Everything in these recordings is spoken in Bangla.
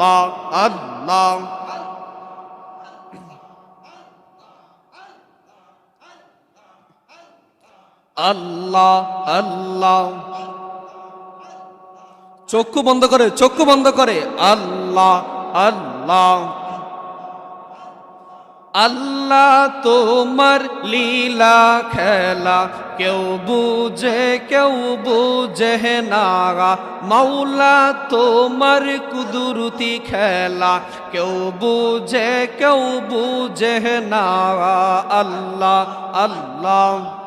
আল্লাহ আল্লাহ। আল্লাহ আল্লাহ। চক্ষু বন্ধ করে চক্ষু বন্ধ করে। আল্লাহ আল্লাহ। আল্লাহ তোমার লীলা খেলা, কেউ বুঝে কেউ বুঝে নাগা মাওলা তোমার কুদরতি খেলা, কেউ বুঝে কেউ বুঝে নাগা আল্লাহ আল্লাহ।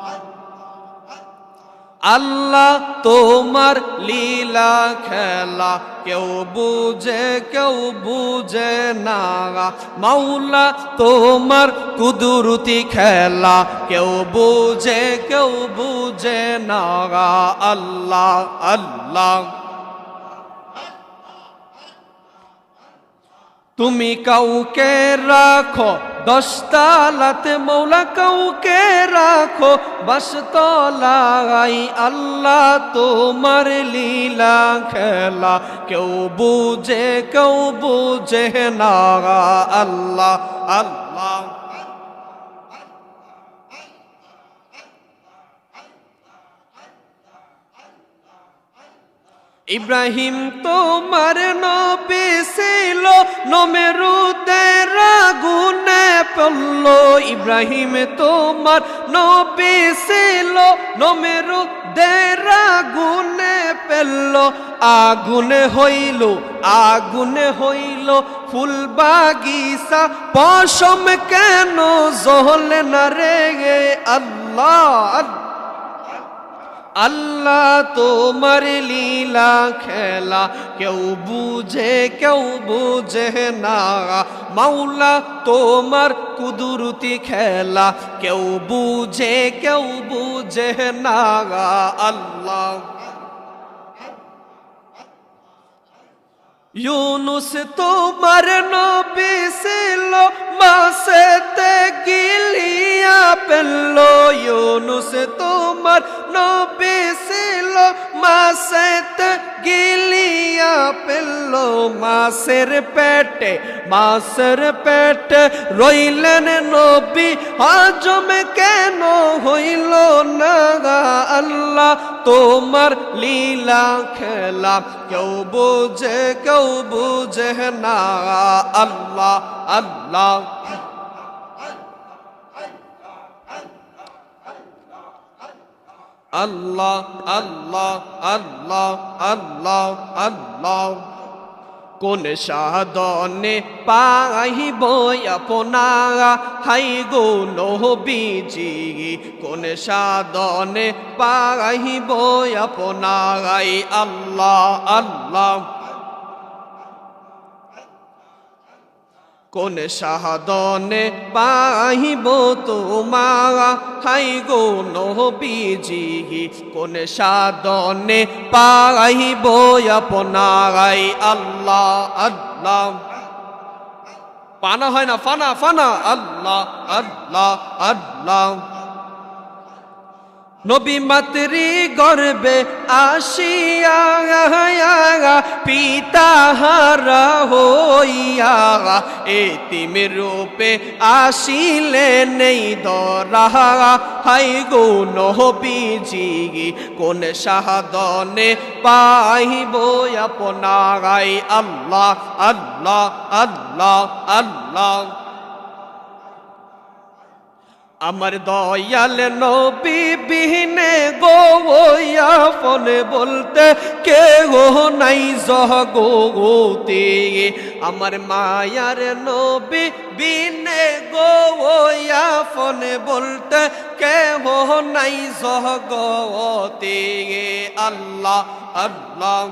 আল্লাহ তোমার লীলা খেলা। কেউ বুঝে কেউ বুঝে না। মাওলা তোমার কুদুরুতি খেলা। কেউ বুঝে কেউ বুঝে না। আল্লাহ আল্লাহ। তুমি কাউকে রাখো, দশতালাতে মৌলা কাউকে রাখো বাসতলাই আল্লাহ তোমার লীলা খেলা। কেউ বুঝে কেউ বুঝে না, আল্লাহ আল্লাহ। ইব্রাহিম তোমার নবী ছিল নমেরুদের আগুনে পড়ল। ইব্রাহিম তোমার নবী ছিল নমেরুদের আগুনে পেল আগুনে হইল আগুনে হইল, ফুল বাগিসা পশম কেন জহলে না রে আল্লাহ? আল্লাহ তোমার লীলা খেলা, কেউ বুঝে কেউ বুঝে না। মাওলা তোমার কুদরতি খেলা, কেউ বুঝে কেউ বুঝে না। আল্লাহ। ইউনুস তোমার নবী ছিল, মাসেতে গিলিয়া পেল ইউনুস, তোমার নবী ছিল মাসেতে গিলিয়া পেল। মাসের পেটে মাসের পেটে রইলেন নবী। হজম কেন হইল না আল্লাহ? তোমার লীলা খেলা, কেউ বুঝে কেউ বুঝে না আল্লাহ আল্লাহ। আল্লাহ আল্লাহ আল্লাহ আল্লাহ আল্লাহ। কোন সাধনে পাইব আপনা হাই গো নহবিজি কোন সাধনে পাইব আপনা আল্লাহ আল্লাহ। কোন সাধনে পাহিব তোমা হাই গো নহবিজি কোন সাধনে পাহিব আপনারাই আল্লাহ আল্লাহ? পানা হয় না, ফানা ফানা, আল্লাহ আল্লাহ আল্লাহ। নবী মাতৃ গর্বে আসিয়া পিতা হারা হইয়া এতিম রূপে আসিলে নেই দরা। হাই গো নহবিজি কোন সাধনে পাইব আপনারাই? আল্লাহ আল্লাহ আল্লাহ আল্লাহ। আমার দয়াল নবী বিহীনে গোয়া ফলে বলতে কে গো নাই জগতে। আমার মায়ার নবী বিনে গোয়া ফলে বলতে কে গো নাই জগতে। আল্লাহ আল্লাহ।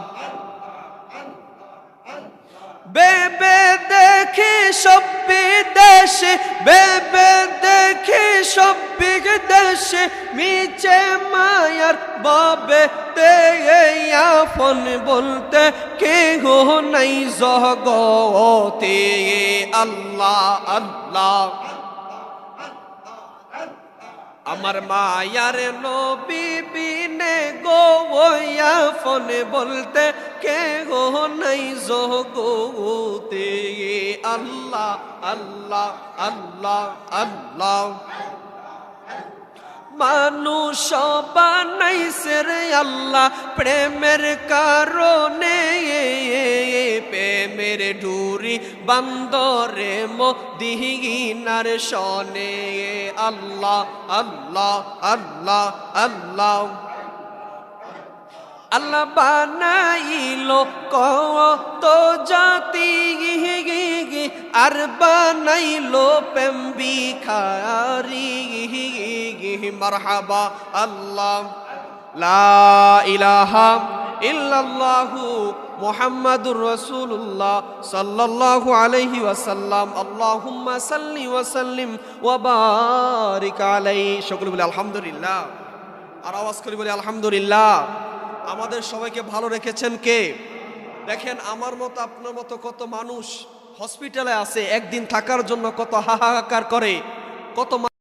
বেবে দেখি সব বিদেশে, বেবে বিদেশে মিছে মায়ার বাবে তে ফোন বলতে কে গো নাই জগতে। আল্লাহ আল্লাহ আমার মায়ার নবী বিনে গো ফোনে বলতে কে গো নাই জগতে। আল্লাহ আল্লাহ আল্লাহ আল্লাহ। মানুষ বানাইছে রে আল্লাহ, প্রেমের কারণে প্রেমের ডুরি বান্দরে মদিনার সনে আল্লাহ আল্লাহ আল্লাহ আল্লাহ। আল্লাহ বানাইলো কত জাতি আর বানাইলো প্রেম বিখারি মারহাবা আল্লাহ। লা ইলাহা ইল্লাল্লাহু মুহাম্মাদুর রাসূলুল্লাহ সাল্লাল্লাহু আলাইহি ওয়াসাল্লাম। সাল্লি ওয়া সাল্লিম বারিক আলাইহি। সকলে বলে আলহামদুলিল্লাহ। আর আওয়াজ করে বলে আলহামদুলিল্লাহ। আমাদের সবাইকে ভালো রেখেছেন কে? দেখেন আমার মতো, আপনার মতো কত মানুষ হসপিটালে আছে একদিন থাকার জন্য কত হাহাকার করে কত